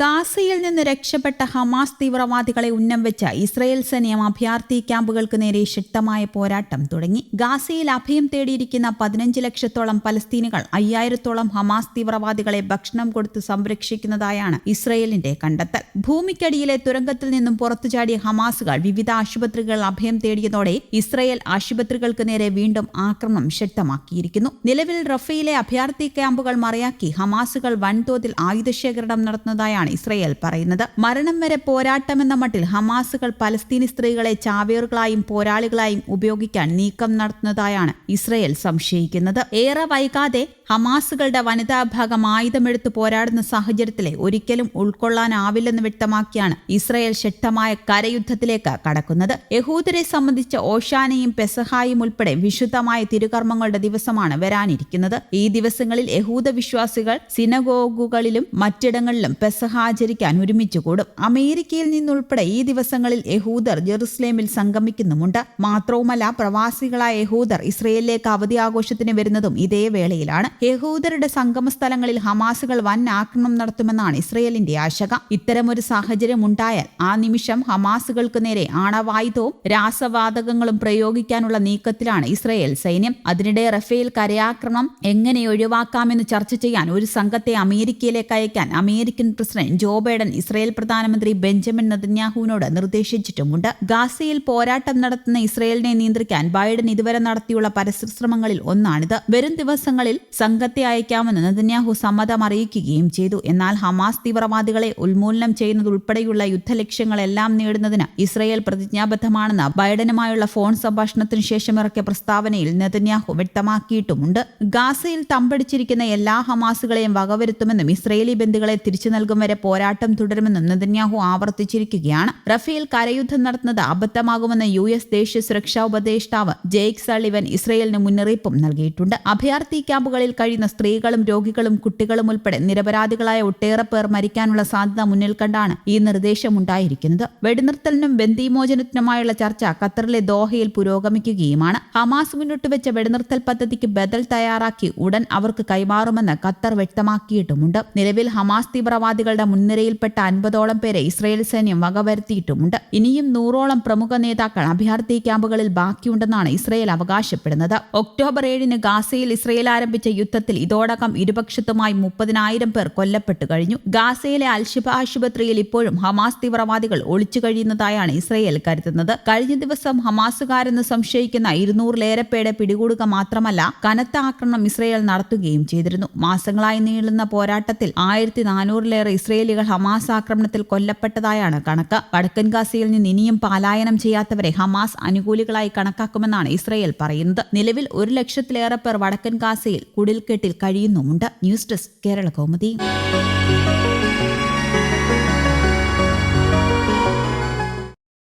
ഗാസയിൽ നിന്ന് രക്ഷപ്പെട്ട ഹമാസ് തീവ്രവാദികളെ ഉന്നം വെച്ച ഇസ്രയേൽ സൈന്യം അഭയാർത്ഥി ക്യാമ്പുകൾക്ക് നേരെ ശക്തമായ പോരാട്ടം തുടങ്ങി. ഗാസയിൽ അഭയം തേടിയിരിക്കുന്ന പതിനഞ്ച് ലക്ഷത്തോളം പലസ്തീനുകൾ അയ്യായിരത്തോളം ഹമാസ് തീവ്രവാദികളെ ഭക്ഷണം കൊടുത്ത് സംരക്ഷിക്കുന്നതായാണ് ഇസ്രയേലിന്റെ കണ്ടെത്തൽ. ഭൂമിക്കടിയിലെ തുരങ്കത്തിൽ നിന്നും പുറത്തുചാടിയ ഹമാസുകൾ വിവിധ ആശുപത്രികൾ അഭയം തേടിയതോടെ ഇസ്രയേൽ ആശുപത്രികൾക്ക് നേരെ വീണ്ടും ആക്രമണം ശക്തമാക്കിയിരിക്കുന്നു. നിലവിൽ റഫയിലെ അഭയാർത്ഥി ക്യാമ്പുകൾ മറയാക്കി ഹമാസുകൾ വൻതോതിൽ ആയുധശേഖരണം നടത്തുന്നതായാണ് ഇസ്രയേൽ പറയുന്നത്. മരണം വരെ പോരാട്ടമെന്ന മട്ടിൽ ഹമാസുകൾ പലസ്തീനി സ്ത്രീകളെ ചാവേറുകളായും പോരാളികളായും ഉപയോഗിക്കാൻ നീക്കം നടത്തുന്നതായാണ് ഇസ്രയേൽ സംശയിക്കുന്നത്. ഏറെ വൈകാതെ ഹമാസുകളുടെ വനിതാ ഭാഗം ആയുധമെടുത്ത് പോരാടുന്ന സാഹചര്യത്തിലെ ഒരിക്കലും ഉൾക്കൊള്ളാനാവില്ലെന്ന് വ്യക്തമാക്കിയാണ് ഇസ്രയേൽ ശക്തമായ കരയുദ്ധത്തിലേക്ക് കടക്കുന്നത്. യഹൂദരെ സംബന്ധിച്ച് ഓഷാനയും പെസഹായും ഉൾപ്പെടെ വിശുദ്ധമായ തിരുകർമ്മങ്ങളുടെ ദിവസമാണ് വരാനിരിക്കുന്നത്. ഈ ദിവസങ്ങളിൽ യഹൂദ വിശ്വാസികൾ സിനഗോഗുകളിലും മറ്റിടങ്ങളിലും പെസഹ ആചരിക്കാൻ ഒരുമിച്ച് കൂടും. അമേരിക്കയിൽ നിന്നുൾപ്പെടെ ഈ ദിവസങ്ങളിൽ യഹൂദർ ജെറുസലേമിൽ സംഗമിക്കുന്നുമുണ്ട്. മാത്രവുമല്ല പ്രവാസികളായ യഹൂദർ ഇസ്രയേലിലേക്ക് അവധി ആഘോഷത്തിന് വരുന്നതും ഇതേ വേളയിലാണ്. യഹൂദരുടെ സംഗമ സ്ഥലങ്ങളിൽ ഹമാസുകൾ വൻ ആക്രമണം നടത്തുമെന്നാണ് ഇസ്രയേലിന്റെ ആശങ്ക. ഇത്തരമൊരു സാഹചര്യം ഉണ്ടായാൽ ആ നിമിഷം ഹമാസുകൾക്ക് നേരെ ആണവായുധവും രാസവാതകങ്ങളും പ്രയോഗിക്കാനുള്ള നീക്കത്തിലാണ് ഇസ്രയേൽ സൈന്യം. അതിനിടെ റഫേൽ കരയാക്രമണം എങ്ങനെ ഒഴിവാക്കാമെന്ന് ചർച്ച ചെയ്യാൻ ഒരു സംഘത്തെ അമേരിക്കയിലേക്ക് അയക്കാൻ American president Joe Biden Israel പ്രധാനമന്ത്രി ബെഞ്ചമിൻ നെതന്യാഹുവിനോട് നിർദ്ദേശിച്ചിട്ടുമുണ്ട്. ഗാസയിൽ പോരാട്ടം നടത്തുന്ന ഇസ്രയേലിനെ നിയന്ത്രിക്കാൻ ബൈഡൻ ഇതുവരെ നടത്തിയുള്ള പരസ്യശ്രമങ്ങളിൽ ഒന്നാണിത്. വരും ദിവസങ്ങളിൽ സംഘത്തെ അയക്കാമെന്ന് നെതന്യാഹു സമ്മതം അറിയിക്കുകയും ചെയ്തു. എന്നാൽ ഹമാസ് തീവ്രവാദികളെ ഉന്മൂലനം ചെയ്യുന്നതുൾപ്പെടെയുള്ള യുദ്ധലക്ഷ്യങ്ങളെല്ലാം നേടുന്നതിന് ഇസ്രയേൽ പ്രതിജ്ഞാബദ്ധമാണെന്ന് ബൈഡനുമായുള്ള ഫോൺ സംഭാഷണത്തിന് ശേഷം ഇറക്കിയ പ്രസ്താവനയിൽ നെതന്യാഹു വ്യക്തമാക്കിയിട്ടുമുണ്ട്. ഗാസയിൽ തമ്പടിച്ചിരിക്കുന്ന എല്ലാ ഹമാസുകളെയും വകവരുത്തുമെന്നും ഇസ്രയേലി ബന്ധുക്കളെ തിരിച്ചു നൽകും വരെ പോരാട്ടം തുടരുമെന്നും നെതന്യാഹു ആവർത്തിച്ചിരിക്കുകയാണ്. റഫേൽ കരയുദ്ധം നടത്തുന്നത് അബദ്ധമാകുമെന്ന് യു എസ് ദേശീയ സുരക്ഷാ ഉപദേഷ്ടാവ് ജെയ്ക് സളിവൻ ഇസ്രയേലിന് മുന്നറിയിപ്പും നൽകിയിട്ടുണ്ട്. അഭയാർത്ഥി ക്യാമ്പുകളിൽ കഴിയുന്ന സ്ത്രീകളും രോഗികളും കുട്ടികളും ഉൾപ്പെടെ നിരപരാധികളായ ഒട്ടേറെ പേർ മരിക്കാനുള്ള സാധ്യത മുന്നിൽ കണ്ടാണ് ഈ നിർദ്ദേശമുണ്ടായിരിക്കുന്നത് വെടിനിർത്തലിനും ബന്ദിമോചനത്തിനുമായുള്ള ചർച്ച ഖത്തറിലെ ദോഹയിൽ പുരോഗമിക്കുകയുമാണ്. ഹമാസ് മുന്നോട്ട് വെച്ച വെടിനിർത്തൽ പദ്ധതിക്ക് ബദൽ തയ്യാറാക്കി ഉടൻ അവർക്ക് കൈമാറുമെന്ന് ഖത്തർ വ്യക്തമാക്കിയിട്ടുമുണ്ട്. നിലവിൽ ഹമാസ് തീവ്രവാദികളുടെ മുൻനിരയിൽപ്പെട്ട അൻപതോളം പേരെ ഇസ്രയേൽ സൈന്യം വകവരുത്തിയിട്ടുമുണ്ട്. ഇനിയും നൂറോളം പ്രമുഖ നേതാക്കൾ അഭയാർത്ഥി ക്യാമ്പുകളിൽ ബാക്കിയുണ്ടെന്നാണ് ഇസ്രയേൽ അവകാശപ്പെടുന്നത്. ഒക്ടോബർ ഏഴിന് ഗാസയിൽ ഇസ്രയേൽ ആരംഭിച്ച യുദ്ധത്തിൽ ഇതോടകം ഇരുപക്ഷത്തുമായി മുപ്പതിനായിരം പേർ കൊല്ലപ്പെട്ടു കഴിഞ്ഞു. ഗാസയിലെ അൽഷിബ ആശുപത്രിയിൽ ഇപ്പോഴും ഹമാസ് തീവ്രവാദികൾ ഒളിച്ചു കഴിയുന്നതായാണ് ഇസ്രയേൽ കരുതുന്നത്. കഴിഞ്ഞ ദിവസം ഹമാസുകാരെന്ന് സംശയിക്കുന്ന ഇരുന്നൂറിലേറെ പേരെ പിടികൂടുക മാത്രമല്ല കനത്ത ആക്രമണം ഇസ്രയേൽ നടത്തുകയും ചെയ്തിരുന്നു. മാസങ്ങളായി നീളുന്ന പോരാട്ടത്തിൽ ആയിരത്തി നാനൂറിലേറെ ഇസ്രയേലികൾ ഹമാസ് ആക്രമണത്തിൽ കൊല്ലപ്പെട്ടതായാണ് കണക്ക്. വടക്കൻ ഗാസയിൽ നിന്ന് ഇനിയും പലായനം ചെയ്യാത്തവരെ ഹമാസ് അനുകൂലികളായി കണക്കാക്കുമെന്നാണ് ഇസ്രയേൽ പറയുന്നത്. നിലവിൽ ഒരു ലക്ഷത്തിലേറെ പേർ വടക്കൻ ഗാസയിൽ കുടിൽക്കെട്ടിൽ കഴിയുന്നുമുണ്ട്. News desk Kerala Kaumudi.